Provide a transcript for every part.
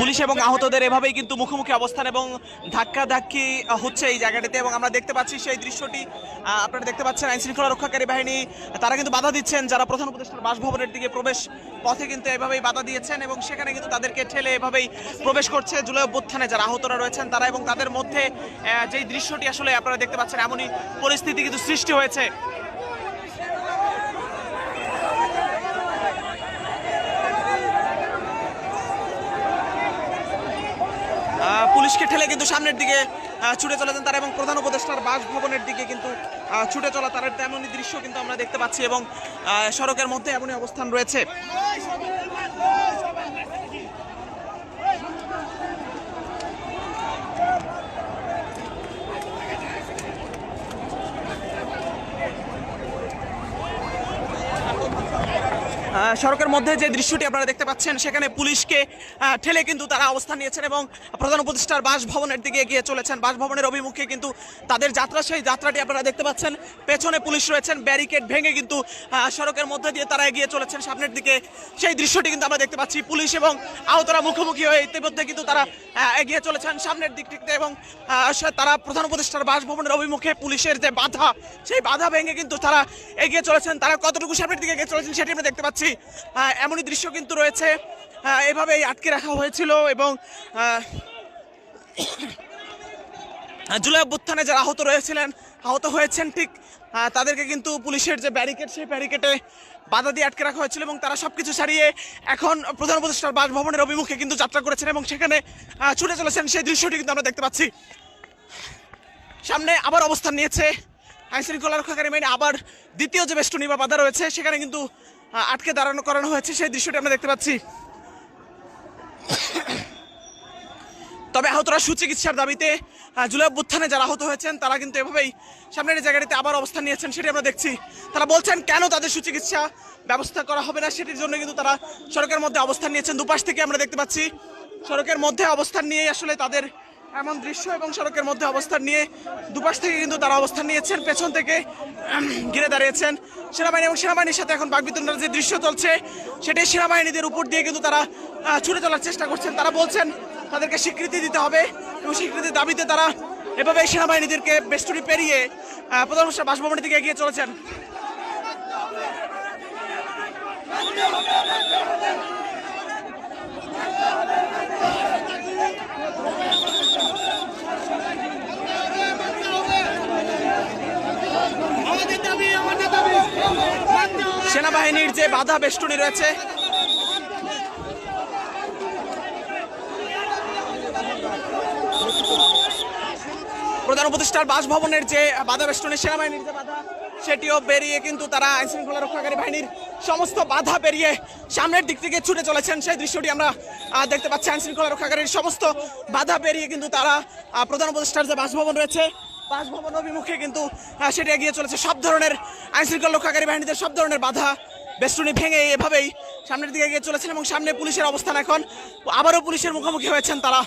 Police এবং আহতদের এভাবেই কিন্তু মুখোমুখি অবস্থান এবং ধাক্কা ধাক্কি হচ্ছে এই জায়গাটিতে এবং আমরা দেখতে পাচ্ছি সেই দৃশ্যটি। আপনারা দেখতে পাচ্ছেন আইন শৃঙ্খলা রক্ষাকারী বাহিনী, তারা কিন্তু বাধা দিচ্ছেন, যারা প্রধান উপদেষ্টার বাসভবনের দিকে প্রবেশ পথে কিন্তু এভাবেই বাধা দিয়েছেন এবং সেখানে কিন্তু তাদেরকে ঠেলে এভাবেই প্রবেশ করছে জুলাই অভ্যুত্থানে যারা আহতরা রয়েছেন তারা এবং তাদের মধ্যে যেই দৃশ্যটি আসলে আপনারা দেখতে পাচ্ছেন এমনই পরিস্থিতি কিন্তু সৃষ্টি হয়েছে। পুলিশকে ঠেলে কিন্তু সামনের দিকে চলে চলেছেন তারা এবং প্রধান উপদেষ্টার বাসভবনের দিকে কিন্তু ছুটে চলা তার তেমনই দৃশ্য কিন্তু আমরা দেখতে পাচ্ছি এবং সড়কের মধ্যে এমনই অবস্থান রয়েছে। সড়কের মধ্যে যে দৃশ্যটি আপনারা দেখতে পাচ্ছেন, সেখানে পুলিশকে ঠেলে কিন্তু তারা অবস্থান নিয়েছেন এবং প্রধান উপদেষ্টার বাসভবনের দিকে এগিয়ে চলেছেন। বাসভবনের অভিমুখে কিন্তু তাদের যাত্রা, সেই যাত্রাটি আপনারা দেখতে পাচ্ছেন। পেছনে পুলিশ রয়েছেন, ব্যারিকেড ভেঙে কিন্তু সড়কের মধ্যে দিয়ে তারা এগিয়ে চলেছেন সামনের দিকে। সেই দৃশ্যটি কিন্তু আমরা দেখতে পাচ্ছি পুলিশ এবং আহতরা মুখোমুখি হয়ে ইতিমধ্যে কিন্তু তারা এগিয়ে চলেছেন সামনের দিকটিতে এবং তারা প্রধান উপদেষ্টার বাসভবনের অভিমুখে পুলিশের যে বাধা, সেই বাধা ভেঙে কিন্তু তারা এগিয়ে চলেছেন। তারা কতটুকু সামনের দিকে এগিয়ে চলেছেন সেটি আমরা দেখতে পাচ্ছি। আহ, এমনই দৃশ্য কিন্তু রয়েছে আহ, এভাবেই আটকে রাখা হয়েছিল এবং জুলাই অভ্যুত্থানে যারা আহত রয়েছিলেন আহত হয়েছেন ঠিক তাদেরকে কিন্তু পুলিশের যে ব্যারিকেড সেই ব্যারিকেডে বাধা দিয়ে আটকে রাখা হয়েছিল এবং তারা সবকিছু ছাড়িয়ে এখন প্রধান উপদেষ্টার বাসভবনের অভিমুখে কিন্তু যাত্রা করেছেন এবং সেখানে ছুটে চলেছেন। সেই দৃশ্যটি কিন্তু আমরা দেখতে পাচ্ছি। সামনে আবার অবস্থান নিয়েছে আইন শৃঙ্খলা রক্ষাকারী বাহিনী আবার দ্বিতীয় যে বেষ্টনী বা বাধা রয়েছে সেখানে কিন্তু আটকে দাঁড়ানো করানো হয়েছে, সেই দৃশ্যটি আমরা দেখতে পাচ্ছি। তবে আহতরা সুচিকিৎসার দাবিতে জুলাই অভ্যুত্থানে যারা আহত হয়েছেন, তারা কিন্তু এভাবেই সামনের জায়গাটিতে আবার অবস্থান নিয়েছেন, সেটি আমরা দেখছি। তারা বলছেন, কেন তাদের সুচিকিৎসা ব্যবস্থা করা হবে না? সেটির জন্য কিন্তু তারা সড়কের মধ্যে অবস্থান নিয়েছেন। দুপাশ থেকে আমরা দেখতে পাচ্ছি, সড়কের মধ্যে অবস্থান নিয়ে আসলে তাদের এমন দৃশ্য এবং সড়কের মধ্যে অবস্থান নিয়ে দুপাশ থেকে কিন্তু তারা অবস্থান নিয়েছেন, পেছন থেকে ঘিরে দাঁড়িয়েছেন সেনাবাহিনী এবং সেনাবাহিনীর সাথে এখন বাগবিতণ্ডার যে দৃশ্য চলছে, সেটি সেনাবাহিনীদের উপর দিয়ে কিন্তু তারা ছুটে চলার চেষ্টা করছেন। তারা বলছেন, তাদেরকে স্বীকৃতি দিতে হবে এবং স্বীকৃতির দাবিতে তারা এভাবে সেনাবাহিনীদেরকে বেষ্টনী পেরিয়ে প্রধানমন্ত্রী বাসভবনের দিকে এগিয়ে চলেছেন আমাদের দাবি আমাদের দাবি মানতে হবে। সেনাবাহিনীর যে বাধা বেষ্টনী রয়েছে, প্রধান উপদেষ্টার বাসভবনের যে বাধা বেষ্টনী, সেনাবাহিনীর যে বাধা, সেটিও বেরিয়ে কিন্তু তারা আইন শৃঙ্খলা রক্ষাকারী বাহিনীর সমস্ত বাধা পেরিয়ে সামনের দিক থেকে ছুটে চলেছেন। সেই দৃশ্যটি আমরা দেখতে পাচ্ছি। আইন শৃঙ্খলা রক্ষাকারীর সমস্ত বাধা পেরিয়ে কিন্তু তারা প্রধান উপদেষ্টার যে বাসভবন রয়েছে বাসভবন অভিমুখে কিন্তু সেটি এগিয়ে চলেছে। সব ধরনের আইন শৃঙ্খলা রক্ষাকারী বাহিনীদের, সব ধরনের বাধা বেষ্টনী ভেঙে এভাবেই সামনের দিকে এগিয়ে চলেছেন এবং সামনে পুলিশের অবস্থান এখন। আবারও পুলিশের মুখোমুখি হয়েছেন তারা।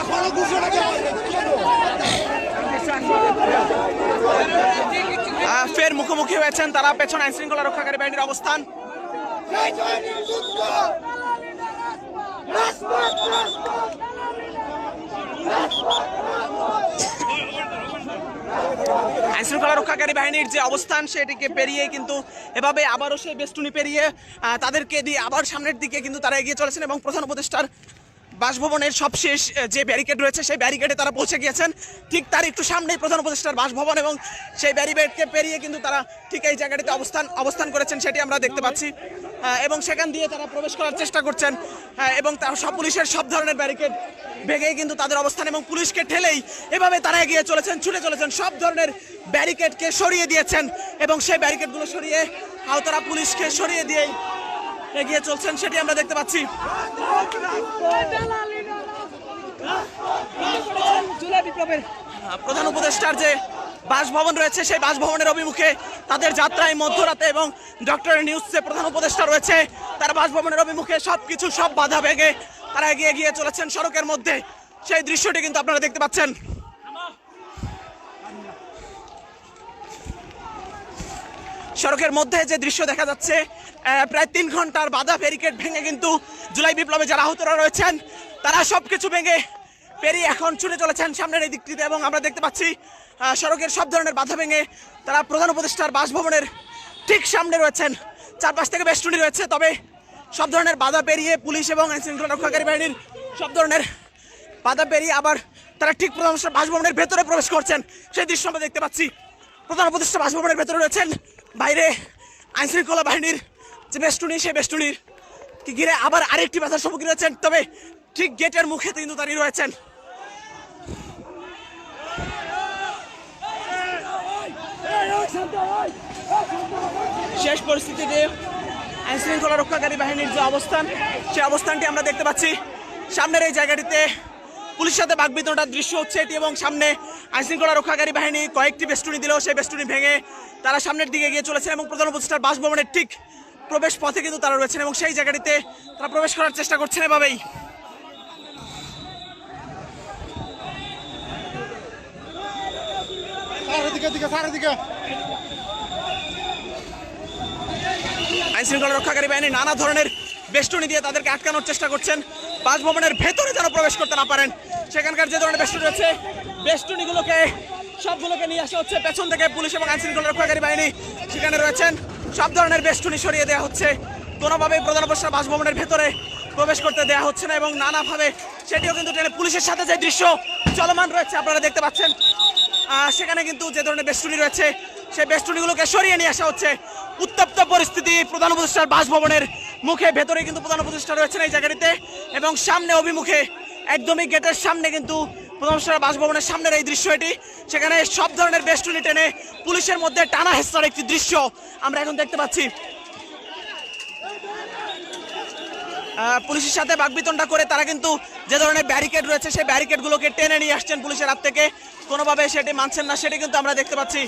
এখনও ফের মুখোমুখি হয়েছেন তারা পেছনে আইন শৃঙ্খলা রক্ষাকারী বাহিনীর অবস্থান এই জয়নির যুদ্ধ! রাজপথ, রাজপথ! আইন শৃঙ্খলা রক্ষাকারী বাহিনীর যে অবস্থান সেটিকে পেরিয়ে কিন্তু এভাবে আবারও সেই বেষ্টনী পেরিয়ে তাদেরকে দিয়ে আবার সামনের দিকে কিন্তু তারা এগিয়ে চলেছেন এবং প্রধান উপদেষ্টার বাসভবনের সবশেষ যে ব্যারিকেড রয়েছে, সেই ব্যারিকেডে তারা পৌঁছে গিয়েছেন। ঠিক তার একটু সামনেই প্রধান উপদেষ্টার বাসভবন এবং সেই ব্যারিকেডকে পেরিয়ে কিন্তু তারা ঠিক এই জায়গাটিতে অবস্থান অবস্থান করেছেন, সেটি আমরা দেখতে পাচ্ছি। এবং সেখান দিয়ে তারা প্রবেশ করার চেষ্টা করছেন। এবং তার সব পুলিশের সব ধরনের ব্যারিকেড ভেঙেই কিন্তু তাদের অবস্থান এবং পুলিশকে ঠেলেই এভাবে তারা এগিয়ে চলেছেন, ছুটে চলেছেন। সব ধরনের ব্যারিকেডকে সরিয়ে দিয়েছেন এবং সেই ব্যারিকেডগুলো সরিয়ে আওতারা পুলিশকে সরিয়ে দিয়েই এগিয়ে চলছেন, সেটি আমরা দেখতে পাচ্ছি। প্রধান উপদেষ্টার যে বাসভবন রয়েছে, সেই বাসভবনের অভিমুখে তাদের যাত্রায় মধ্যরাতে এবং ডক্টর নিউজ প্রধান উপদেষ্টা রয়েছে, তার বাসভবনের অভিমুখে সবকিছু সব বাধা ভেঙে তারা এগিয়ে এগিয়ে চলেছেন সড়কের মধ্যে। সেই দৃশ্যটি কিন্তু আপনারা দেখতে পাচ্ছেন। সড়কের মধ্যে যে দৃশ্য দেখা যাচ্ছে প্রায় তিন ঘণ্টার বাধা ব্যারিকেড ভেঙে কিন্তু জুলাই বিপ্লবে যারা আহতরা রয়েছেন, তারা সব কিছু ভেঙে পেরিয়ে এখন ছুটে চলেছেন সামনের এই দিকটিতে এবং আমরা দেখতে পাচ্ছি সড়কের সব ধরনের বাধা ভেঙে তারা প্রধান উপদেষ্টার বাসভবনের ঠিক সামনে রয়েছেন। চারপাশ থেকে বেষ্টনী রয়েছে, তবে সব ধরনের বাধা পেরিয়ে পুলিশ এবং আইন শৃঙ্খলা রক্ষাকারী বাহিনীর সব ধরনের বাধা পেরিয়ে আবার তারা ঠিক প্রধান বাসভবনের ভেতরে প্রবেশ করছেন। সেই দৃশ্য আমরা দেখতে পাচ্ছি। প্রধান উপদেষ্টা বাসভবনের ভেতরে রয়েছেন। বাইরে আইনশৃঙ্খলা বাহিনীর যে বেষ্টনী, সেই বেষ্টনীর ঘিরে আবার আরেকটি বাধার সম্মুখীন রয়েছেন তবে ঠিক গেটের মুখে কিন্তু দাঁড়িয়ে রয়েছেন। শেষ পরিস্থিতিতে আইনশৃঙ্খলা রক্ষাকারী বাহিনীর যে অবস্থান, সেই অবস্থানটি আমরা দেখতে পাচ্ছি। সামনের এই জায়গাটিতে পুলিশের সাথে বাগবিতনটার দৃশ্য হচ্ছে এটি এবং সামনে আইন শৃঙ্খলা রক্ষাকারী বাহিনী কয়েকটি বেষ্টনী দিলেও সেই বেষ্টনী ভেঙে তারা সামনের দিকে গিয়ে চলেছেন এবং প্রধান উপদেষ্টার বাসভবনের ঠিক প্রবেশ পথে কিন্তু তারা রয়েছেন এবং সেই জায়গাটিতে তারা প্রবেশ করার চেষ্টা করছেন এভাবেই। সারের দিকে দিকে সারের দিকে আইন শৃঙ্খলা রক্ষাকারী বাহিনী নানা ধরনের বেষ্টনী দিয়ে তাদেরকে আটকানোর চেষ্টা করছেন। বাসভবনের ভেতরে যেন প্রবেশ করতে না পারেন। সেখানকার যে ধরনের বেষ্টনী রয়েছে, বেষ্টনীগুলোকে, সবগুলোকে নিয়ে আসা হচ্ছে। পেছন থেকে পুলিশ এবং আইন শৃঙ্খলা রক্ষাকারী বাহিনী সেখানে রয়েছেন। সব ধরনের বেষ্টনী সরিয়ে দেওয়া হচ্ছে। কোনোভাবেই প্রধান অবস্থা বাসভবনের ভেতরে প্রবেশ করতে দেওয়া হচ্ছে না এবং নানাভাবে সেটিও কিন্তু ট্রেনে পুলিশের সাথে যে দৃশ্য চলমান রয়েছে আপনারা দেখতে পাচ্ছেন। সেখানে কিন্তু যে ধরনের বেষ্টনী রয়েছে, সেই বেষ্টনীগুলোকে সরিয়ে নিয়ে আসা হচ্ছে। উত্তপ্ত পরিস্থিতি প্রধান উপদেষ্টার বাসভবনের মুখে ভেতরে কিন্তু প্রধান উপদেষ্টা রয়েছেন এই জায়গাটিতে এবং সামনে অভিমুখে, একদমই গেটের সামনে কিন্তু প্রধান উপদেষ্টার বাসভবনের সামনের এই দৃশ্য এটি। সেখানে সব ধরনের বেষ্টনী টেনে পুলিশের মধ্যে টানা হেস্তার একটি দৃশ্য আমরা এখন দেখতে পাচ্ছি। পুলিশের সাথে বাগবিতনটা করে তারা কিন্তু যে ধরনের ব্যারিকেড রয়েছে, সেই ব্যারিকেডগুলোকে টেনে নিয়ে আসছেন পুলিশের হাত থেকে। কোনোভাবে সেটি মানছেন না, সেটি কিন্তু আমরা দেখতে পাচ্ছি।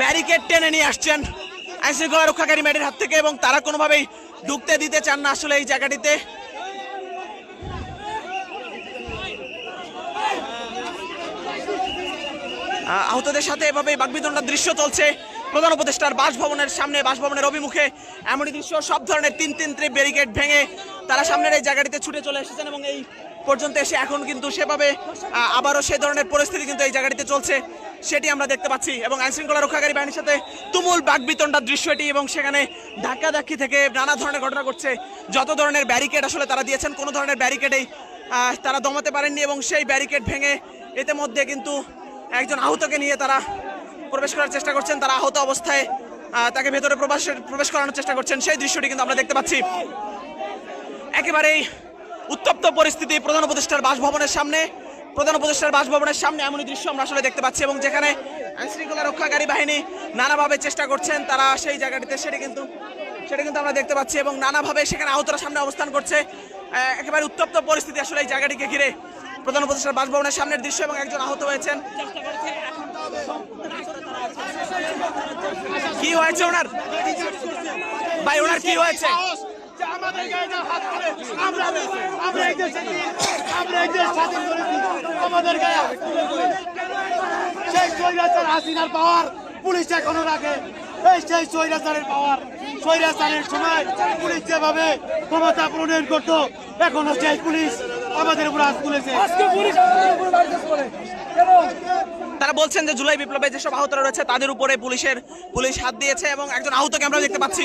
ব্যারিকেড টেনে নিয়ে আসছেন আইন শৃঙ্খলা রক্ষাকারী ম্যাডের হাত থেকে এবং তারা কোনোভাবেই ঢুকতে দিতে চান না আসলে এই জায়গাটিতে। আহতদের সাথে এভাবে বাগবিতণ্ডার দৃশ্য চলছে। প্রধান উপদেষ্টার বাসভবনের সামনে, বাসভবনের অভিমুখে এমনই দৃশ্য, সব ধরনের তিন তিন ত্রি ব্যারিকেড ভেঙে তারা সামনের এই জায়গাটিতে ছুটে চলে এসেছেন এবং এই পর্যন্ত এসে এখন কিন্তু সেভাবে আবারও সেই ধরনের পরিস্থিতি কিন্তু এই জায়গাটিতে চলছে, সেটি আমরা দেখতে পাচ্ছি। এবং আইন শৃঙ্খলা রক্ষাকারী বাহিনীর সাথে তুমুল বাগবিতণ্ডার দৃশ্য এটি এবং সেখানে ধাক্কা ধাক্কি থেকে নানা ধরনের ঘটনা ঘটছে। যত ধরনের ব্যারিকেড আসলে তারা দিয়েছেন, কোনো ধরনের ব্যারিকেডেই তারা দমাতে পারেননি এবং সেই ব্যারিকেড ভেঙে এতে মধ্যে কিন্তু একজন আহতকে নিয়ে তারা প্রবেশ করার চেষ্টা করছেন। তারা আহত অবস্থায় তাকে ভেতরে প্রবেশ প্রবেশ করানোর চেষ্টা করছেন। সেই দৃশ্যটি কিন্তু আমরা দেখতে পাচ্ছি। একেবারেই উত্তপ্ত পরিস্থিতি প্রধান উপদেষ্টার বাসভবনের সামনে। প্রধান উপদেষ্টার বাসভবনের সামনে এমনই দৃশ্য আমরা আসলে দেখতে পাচ্ছি এবং যেখানে আইন শৃঙ্খলা রক্ষাকারী বাহিনী নানাভাবে চেষ্টা করছেন, তারা সেই জায়গাটিতে সেটি কিন্তু সেটা কিন্তু আমরা দেখতে পাচ্ছি এবং নানাভাবে সেখানে আহতরা সামনে অবস্থান করছে। একেবারে উত্তপ্ত পরিস্থিতি আসলে এই জায়গাটিকে ঘিরে। প্রধান উপদেষ্টার বাসভবনের সামনের দৃশ্য এবং একজন আহত হয়েছেন। কি হয়েছে ওনার? ভাই, ওনার কি হয়েছে? যে আমাদের গায়ে যা হাত তুলে, আমরা আমরা এই দেশে আমরা এই দেশ স্বাধীন করেছি। আমাদের গায়ে হাত তুলে। তুলে। সেই স্বৈরাচার হাসিনার পাওয়ার পুলিশ এখনও রাখে। এই সেই স্বৈরাচারের পাওয়ার। স্বৈরাচারের সময় পুলিশ যেভাবে ক্ষমতা প্রণয়ন করতো এখনও সেই পুলিশ আমাদের উপর হাত তুলেছে। তারা বলছেন যে জুলাই বিপ্লবে যেসব আহতরা রয়েছে তাদের উপরে পুলিশের পুলিশ হাত দিয়েছে এবং একজন আহতকে আমরা দেখতে পাচ্ছি।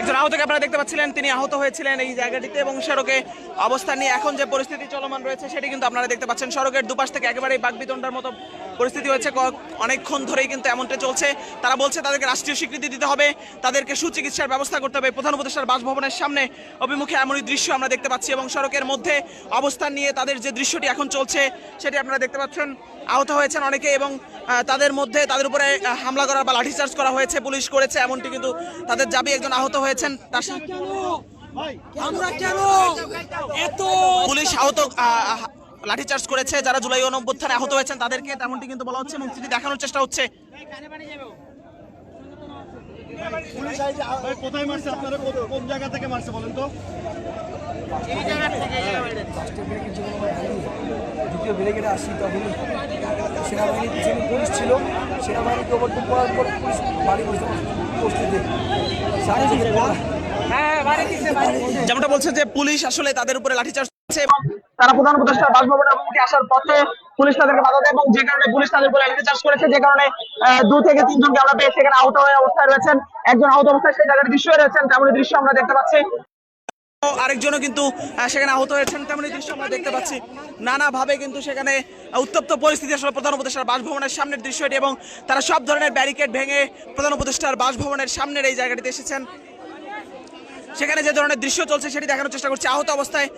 একজন আহতকে আপনারা দেখতে পাচ্ছিলেন, তিনি আহত হয়েছিলেন এই জায়গাটিতে এবং সড়কে অবস্থান নিয়ে এখন যে পরিস্থিতি চলমান রয়েছে সেটি কিন্তু আপনারা দেখতে পাচ্ছেন। সড়কের দুপাশ থেকে একেবারেই বাগবিতণ্ডার মতো পরিস্থিতি হয়েছে। অনেকক্ষণ ধরেই কিন্তু এমনটা চলছে। তারা বলছে তাদেরকে রাষ্ট্রীয় স্বীকৃতি দিতে হবে, তাদেরকে সুচিকিৎসার ব্যবস্থা করতে হবে। প্রধান উপদেষ্টার বাসভবনের সামনে অভিমুখে এমনই দৃশ্য আমরা দেখতে পাচ্ছি এবং সড়কের মধ্যে অবস্থান নিয়ে তাদের যে দৃশ্যটি এখন চলছে সেটি আপনারা দেখতে পাচ্ছেন। আহত হয়েছেন অনেকে এবং তাদের মধ্যে তাদের উপরে হামলা করা বা লাঠিচার্জ করা হয়েছে, পুলিশ করেছে, এমনটি কিন্তু তাদের দাবি একজন আহত হয়েছেন তার আমরা কেন? এত পুলিশ আহত লাঠিচার্জ করেছে যারা জুলাই অনভ্যুত্থানে আহত হয়েছেন তাদেরকে তেমনটি কিন্তু বলা হচ্ছে এবং সেটি দেখানোর চেষ্টা হচ্ছে। কোথায় মারছে আপনারা? কোন- কোন জায়গা থেকে মারছে বলেন তো? দ্বিতীয় ব্রিগেডে আসি তখন সেনাবাহিনীর পিছনে পুলিশ ছিল সেনাবাহিনীকে ওভারটেক করার পর পুলিশ বাড়ি বসে উপস্থিতি যেমনটা বলছে যে পুলিশ আসলে তাদের উপরে লাঠিচার্জ করছে এবং তারা প্রধান উপদেষ্টা বাসভবনের মুখে আসার পথে পুলিশ তাদেরকে বাধা দেয় এবং যে কারণে পুলিশ তাদের উপরে লাঠিচার্জ করেছে যে কারণে আহ, দু থেকে তিনজনকে আমরা পেয়ে সেখানে আহত হয়ে অবস্থায় রয়েছেন। একজন আহত অবস্থায় সেই জায়গায় দৃশ্য রয়েছেন তেমনই দৃশ্য আমরা দেখতে পাচ্ছি। আরেকজনও কিন্তু সেখানে আহত হয়েছেন, তেমনই দৃশ্য আমরা দেখতে পাচ্ছি। নানাভাবে কিন্তু সেখানে উত্তপ্ত পরিস্থিতি আসলে প্রধান উপদেষ্টার বাসভবনের সামনের দৃশ্য এটি এবং তারা সব ধরনের ব্যারিকেড ভেঙে প্রধান উপদেষ্টার বাসভবনের সামনের এই জায়গাটিতে এসেছেন। সেখানে যে ধরনের দৃশ্য চলছে সেটি দেখানোর চেষ্টা করছে। আহত অবস্থায়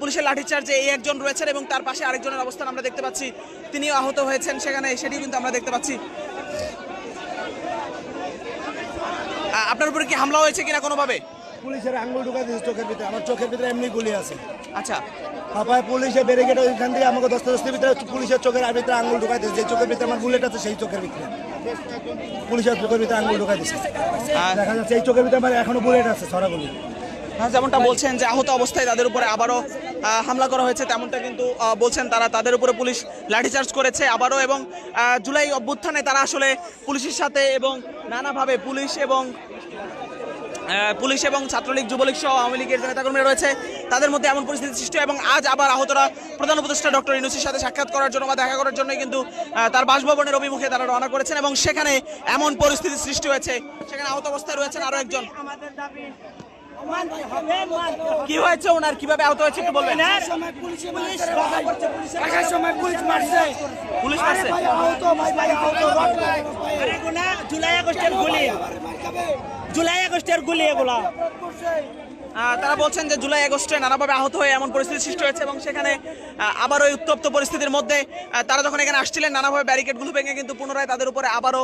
পুলিশের লাঠিচার্জে এই একজন রয়েছেন এবং তার পাশে আরেকজনের অবস্থান আমরা দেখতে পাচ্ছি। তিনিও আহত হয়েছেন সেখানে সেটি কিন্তু আমরা দেখতে পাচ্ছি। আপনার উপরে কি হামলা হয়েছে কিনা কোনোভাবে? পুলিশের আঙ্গুল ঢুকাই দিয়েছে চোখের ভিতরে। আমার চোখের ভিতরে এমনি গুলি আছে। আচ্ছা। পাপায় পুলিশে ব্যারিকেড ওইখান দিয়ে আমাকে দশটা দশটির ভিতরে পুলিশের চোখের ভিতরে আঙ্গুল ঢুকাই দিয়েছে। যে চোখের ভিতরে আমার বুলেট আছে সেই চোখের ভিতরে। পুলিশের চোখের ভিতরে আঙ্গুল ঢুকাই দিয়েছে। দেখা যাচ্ছে এই চোখের ভিতরে আমার এখনও বুলেট আছে সরাগুলি হ্যাঁ, যেমনটা বলছেন যে আহত অবস্থায় তাদের উপরে আবারও হামলা করা হয়েছে তেমনটা কিন্তু বলছেন তারা তাদের উপরে পুলিশ লাঠিচার্জ করেছে আবারও এবং জুলাই অভ্যুত্থানে তারা আসলে পুলিশের সাথে এবং নানাভাবে পুলিশ এবং পুলিশ এবং ছাত্রলীগ, যুবলীগ সহ আওয়ামী লীগের যে নেতাকর্মীরা রয়েছে, তাদের মধ্যে এমন পরিস্থিতি সৃষ্টি এবং আজ আবার আহতরা প্রধান উপদেষ্টা ডক্টর ইনুসির সাথে সাক্ষাৎ করার জন্য বা দেখা করার জন্যই কিন্তু তার বাসভবনের অভিমুখে তারা রওনা করেছেন এবং সেখানে এমন পরিস্থিতি সৃষ্টি হয়েছে। সেখানে আহত অবস্থায় রয়েছেন আরও একজন। কি হয়েছে ওনার? কীভাবে আহত হয়েছে একটু বলবেন। সময় পুলিশ মারছে। পুলিশ মারছে। জুলাই আগস্টের গুলি। জুলাই আগস্টের গুলি এগুলা। তারা বলছেন যে জুলাই আগস্টে নানাভাবে আহত হয়ে এমন পরিস্থিতি সৃষ্টি হয়েছে এবং সেখানে আহ, আবার ওই উত্তপ্ত পরিস্থিতির মধ্যে তারা যখন এখানে আসছিলেন নানাভাবে ব্যারিকেডগুলো ভেঙে কিন্তু পুনরায় তাদের উপরে আবারও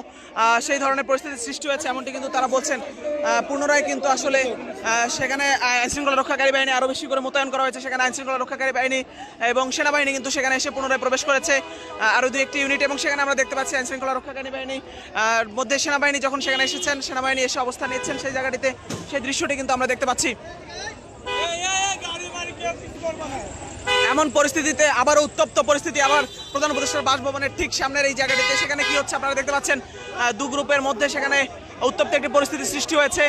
সেই ধরনের পরিস্থিতির সৃষ্টি হয়েছে এমনটি কিন্তু তারা বলছেন। পুনরায় কিন্তু আসলে সেখানে আইন শৃঙ্খলা রক্ষাকারী বাহিনী আরও বেশি করে মোতায়েন করা হয়েছে সেখানে আইনশৃঙ্খলা রক্ষাকারী বাহিনী এবং সেনাবাহিনী কিন্তু সেখানে এসে পুনরায় প্রবেশ করেছে আরও দুই একটি ইউনিট এবং সেখানে আমরা দেখতে পাচ্ছি আইন শৃঙ্খলা রক্ষাকারী বাহিনী মধ্যে সেনাবাহিনী যখন সেখানে এসেছেন সেনাবাহিনী এসে অবস্থান নিচ্ছেন সেই জায়গাটিতে সেই দৃশ্যটি কিন্তু আমরা দেখতে পাচ্ছি। এমন পরিস্থিতিতে আবার উত্তপ্ত পরিস্থিতি, আবার প্রধান উপদেষ্টার বাসভবনের ঠিক সামনের এই জায়গাটিতে। সেখানে কি হচ্ছে আপনারা দেখতে পাচ্ছেন দু গ্রুপের মধ্যে সেখানে উত্তপ্ত একটি পরিস্থিতি সৃষ্টি হয়েছে।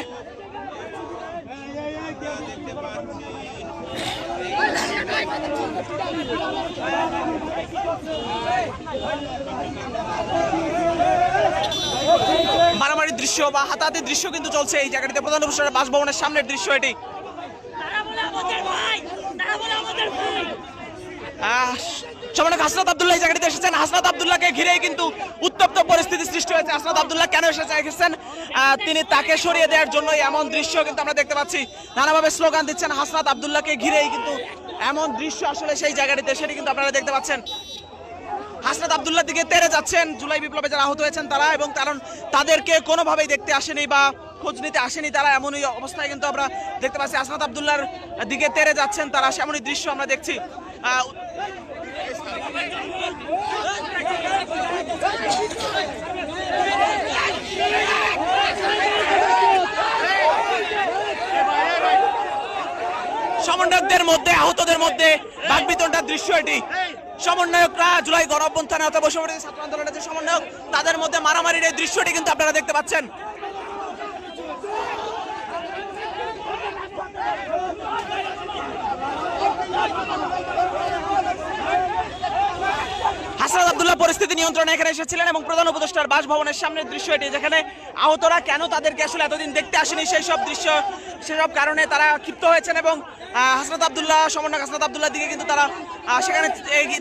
মারামারির দৃশ্য বা হাতাহাতির দৃশ্য কিন্তু চলছে এই জায়গাটিতে। প্রধান উপদেষ্টার বাসভবনের সামনের দৃশ্য এটি। সম্মানিত হাসনাত আব্দুল্লাহ এই জায়গাটিতে এসেছেন। হাসনাত আব্দুল্লাহকে ঘিরেই কিন্তু উত্তপ্ত পরিস্থিতি সৃষ্টি হয়েছে। হাসনাত আব্দুল্লাহ কেন এসেছে এসেছেন? তিনি তাকে সরিয়ে দেওয়ার জন্য এমন দৃশ্য কিন্তু আমরা দেখতে পাচ্ছি। নানাভাবে স্লোগান দিচ্ছেন হাসনাত আব্দুল্লাহকে ঘিরেই কিন্তু এমন দৃশ্য আসলে সেই জায়গাটিতে, সেটি কিন্তু আপনারা দেখতে পাচ্ছেন। হাসনাত আব্দুল্লাহ দিকে তেরে যাচ্ছেন। জুলাই বিপ্লবে যারা আহত হয়েছেন তারা এবং কারণ তাদেরকে কোনোভাবেই দেখতে আসেনি বা খোঁজ নিতে আসেনি তারা, এমনই অবস্থায় কিন্তু আমরা দেখতে পাচ্ছি হাসনাত আব্দুল্লাহর দিকে তেরে যাচ্ছেন তারা, সেমনই দৃশ্য আমরা দেখছি। সমন্বয়কদের মধ্যে, আহতদের মধ্যে বাগবিতণ্ডার দৃশ্য এটি। সমন্বয়করা জুলাই গণঅভ্যন্থানে অথবা বৈষম্যবিরোধী ছাত্র আন্দোলনের যে সমন্বয়ক, তাদের মধ্যে মারামারির এই দৃশ্যটি কিন্তু আপনারা দেখতে পাচ্ছেন। হাসনাত আব্দুল্লাহ পরিস্থিতি নিয়ন্ত্রণে এখানে এসেছিলেন এবং প্রধান উপদেষ্টার বাসভবনের সামনের দৃশ্য এটি, যেখানে আহতরা কেন তাদেরকে আসলে এতদিন দেখতে আসেনি সেই সব দৃশ্য সেসব কারণে তারা ক্ষিপ্ত হয়েছেন এবং হাসনাত আব্দুল্লাহ সমন্বয় হাসনাত আবদুল্লাহ দিকে কিন্তু তারা সেখানে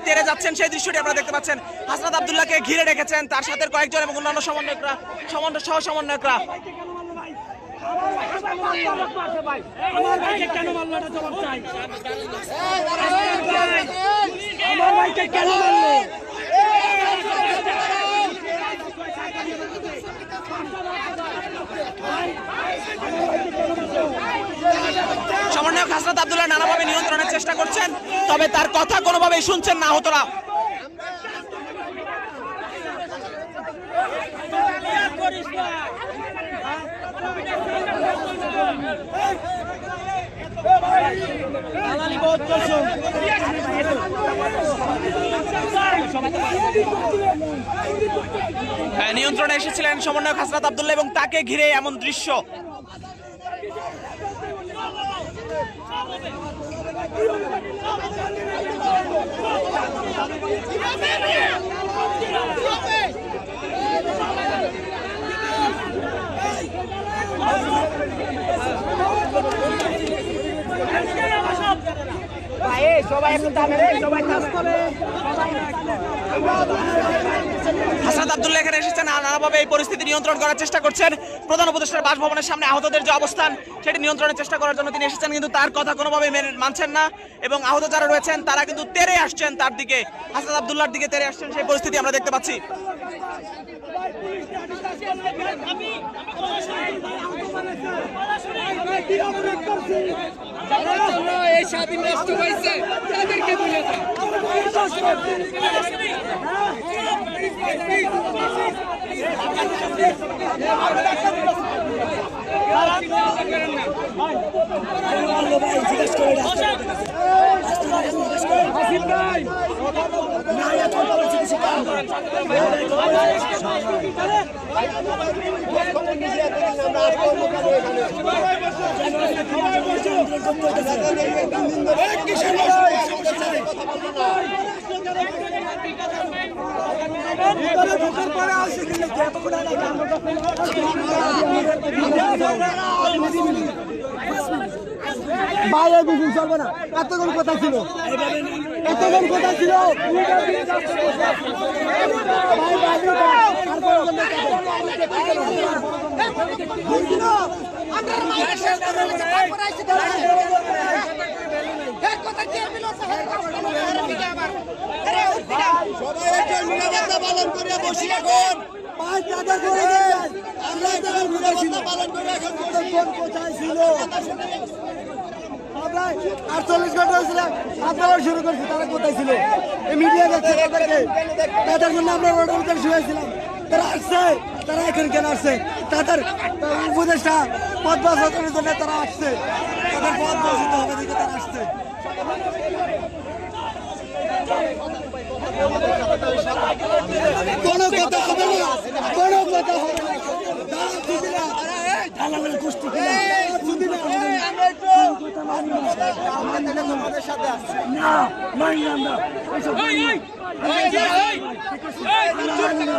তেরে যাচ্ছেন। সেই দৃশ্যটি আপনারা দেখতে পাচ্ছেন। হাসনাত আবদুল্লাহকে ঘিরে রেখেছেন, তার সাথে কয়েকজন এবং অন্যান্য সমন্বয়করা, সমন্বয়, সহ সমন্বয়করা। আমার ভাইকে কেন মারলো এটা জবাব চাই আমার ভাইকে কেন মারলো? সমন্বয়ক হাসনাত আবদুল্লাহ নানাভাবে নিয়ন্ত্রণের চেষ্টা করছেন, তবে তার কথা কোনোভাবেই শুনছেন না হতরা করিস নিয়ন্ত্রণে এসেছিলেন সমন্বয়ক হাসরাত আবদুল্লাহ এবং তাকে ঘিরে এমন দৃশ্য। হাসনাত আবদুল্লাহ এখানে এসেছেন নানাভাবে এই পরিস্থিতি নিয়ন্ত্রণ করার চেষ্টা করছেন। প্রধান উপদেষ্টার বাসভবনের সামনে আহতদের যে অবস্থান, সেটি নিয়ন্ত্রণের চেষ্টা করার জন্য তিনি এসেছেন, কিন্তু তার কথা কোনোভাবে মেনে মানছেন না। এবং আহত যারা রয়েছেন, তারা কিন্তু তেরে আসছেন তার দিকে। হাসনাত আবদুল্লাহর দিকে তেরে আসছেন, সেই পরিস্থিতি আমরা দেখতে পাচ্ছি। এই স্বাধীন রাষ্ট্র পাইছে তাদেরকে বলে দাও কিসের সমস্যা বাইরে বুঝুন চলবে না। এতক্ষণ কথা ছিল? এতক্ষণ কথা ছিল? তারা কোথায় ছিল এই মিডিয়া আমরা রোডের ভিতরে শুয়েছিলাম তারা আসছে তারা এখানে কেন আসছে তাদের উপদেষ্টা পদ বাঁচানোর তারা আসছে তাদের পদ বাঁচাতে হবে দেখে তারা আসছে। কোনো কথা হবে না কোনো কথা হবে না দালালের গোষ্ঠী কিনা দিদি না না মানি না আমরা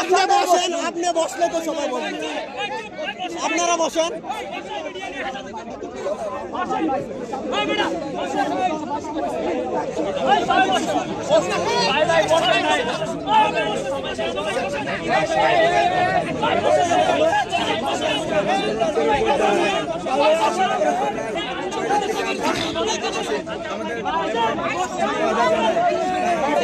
আপনি বসেন আপনি বসলে তো সবাই বসবে আপনারা বসেন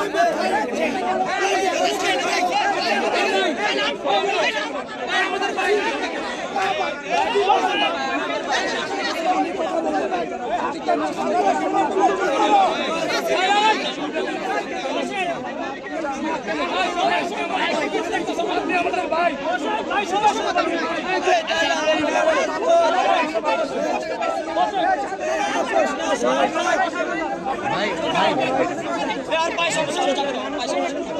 আমাদের এরা ভাই পিছাইতেছে দল দল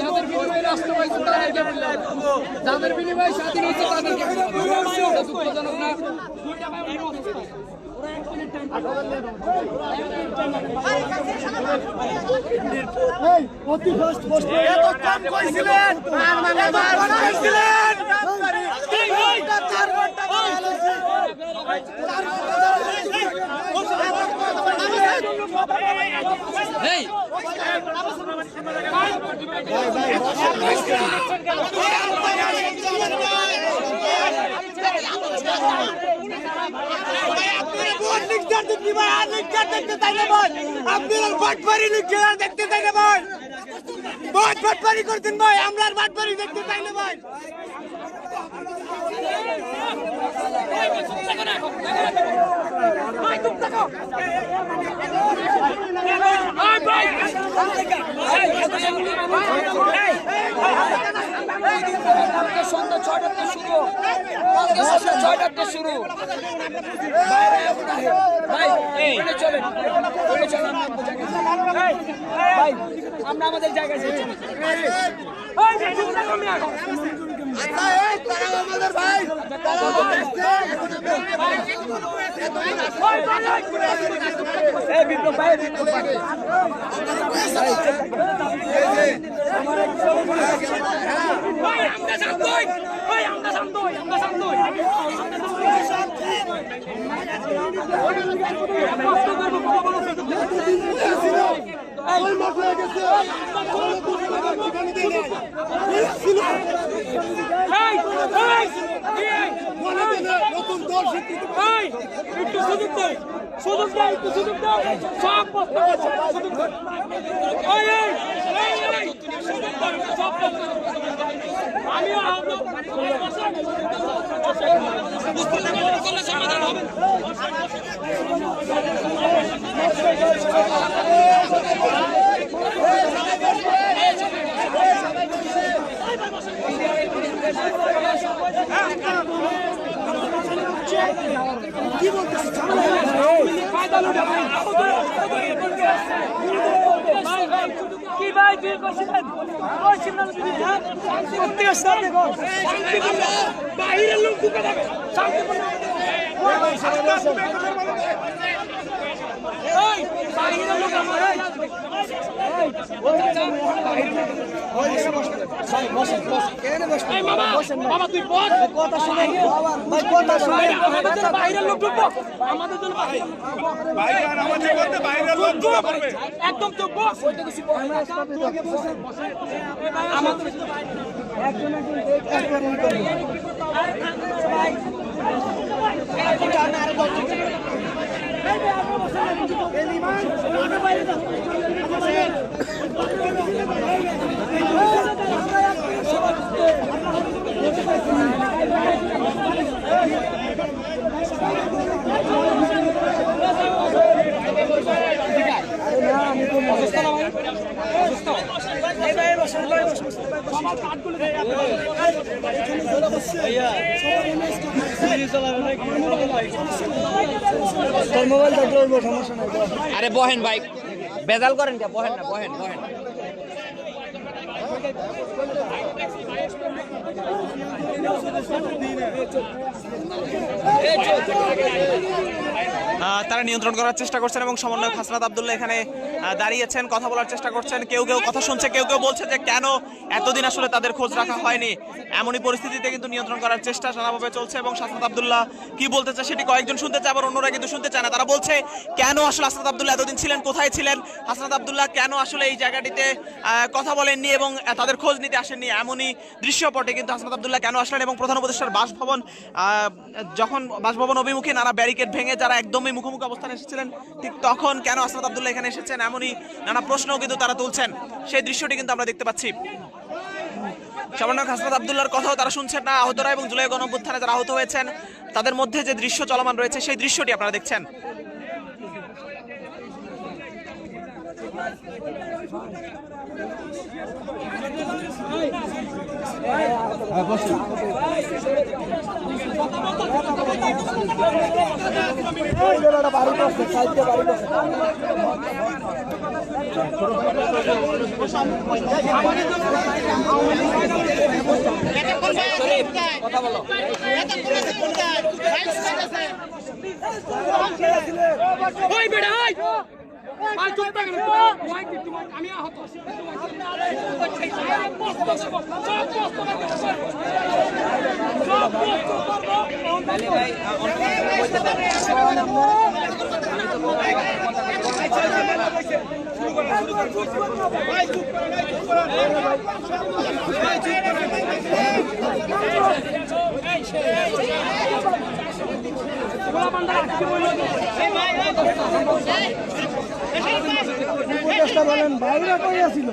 যাদের বিনিময়ে রাষ্ট্র পাইছে তাদেরকে বললাম যাদের বিনিময়ে স্বাধীন হয়েছে তাদেরকে বললাম এটা দুঃখজনক না এই অতি ফাস্ট পোস্ট এই আপনারা বাটপারি লিখে দেখতে না ভাই বহুত বাটপারি করতেন ভাই আমরা আর দেখতে চাই ভাই সন্ধ্যা ছয়টাতে শুরু কালকে সন্ধ্যা ছয়টাতে শুরু আমরা আমাদের জায়গায় আমরা জায়গায় যাই চলেন। এই বিপ্লব ভাই বিপ্লব ভাই নতুন দল স্বীকৃতি একটু সুযোগ দেয় সুযোগ দেয় একটু সুযোগ দাও সব প্রশ্ন সুযোগ দাও কি হ্যাঁ? বাইরের লোক ঢুকে যাবে শান্তিপূর্ণ আমাদের জন্য বাইরের লোক ঢুকবো। একদম চুপ বস আমাদের একজন একজন দেখ একবার ই করবে তোর মোবাইল থাকলে ওর সমস্যা নাই বল। আরে বহেন ভাই বেজাল করেন কে? বহেন না বহেন বহেন। আহ, তারা নিয়ন্ত্রণ করার চেষ্টা করছেন এবং সমন্বয়ক হাসনাত আবদুল্লাহ এখানে দাঁড়িয়েছেন, কথা বলার চেষ্টা করছেন। কেউ কেউ কথা শুনছে, কেউ কেউ বলছে যে কেন এতদিন আসলে তাদের খোঁজ রাখা হয়নি। এমনই পরিস্থিতিতে কিন্তু নিয়ন্ত্রণ করার চেষ্টা নানাভাবে চলছে এবং হাসনাত আবদুল্লাহ কি বলতে চায় সেটি কয়েকজন শুনতে চায়, আবার অন্যরা কিন্তু শুনতে চায় না। তারা বলছে, কেন আসলে হাসনাত আবদুল্লাহ এতদিন ছিলেন, কোথায় ছিলেন? হাসনাত আবদুল্লাহ কেন আসলে এই জায়গাটিতে কথা বলেননি এবং তাদের খোঁজ নিতে আসেননি? এমনই দৃশ্যপটে কিন্তু হাসনাত আবদুল্লাহ কেন আসলেন এবং প্রধান উপদেষ্টার বাসভবন যখন বাসভবন অভিমুখে নানা ব্যারিকেড ভেঙে যারা একদমই মুখোমুখি অবস্থানে এসেছিলেন, ঠিক তখন কেন হাসনাত আবদুল্লাহ এখানে এসেছেন এমনই নানা প্রশ্নও কিন্তু তারা তুলছেন। সেই দৃশ্যটি কিন্তু আমরা দেখতে পাচ্ছি। সমন্বয়ক হাসনাত আবদুল্লাহর কথাও তারা শুনছেন না। আহতরা এবং জুলাই গণঅভ্যুত্থানে যারা আহত হয়েছেন, তাদের মধ্যে যে দৃশ্য চলমান রয়েছে, সেই দৃশ্যটি আপনারা দেখছেন। এই যে বাড়ি করছে সাইডে বাড়ি করছে ওই বেটা ওই উপদেশটা বলেন বাইরে কই আছিল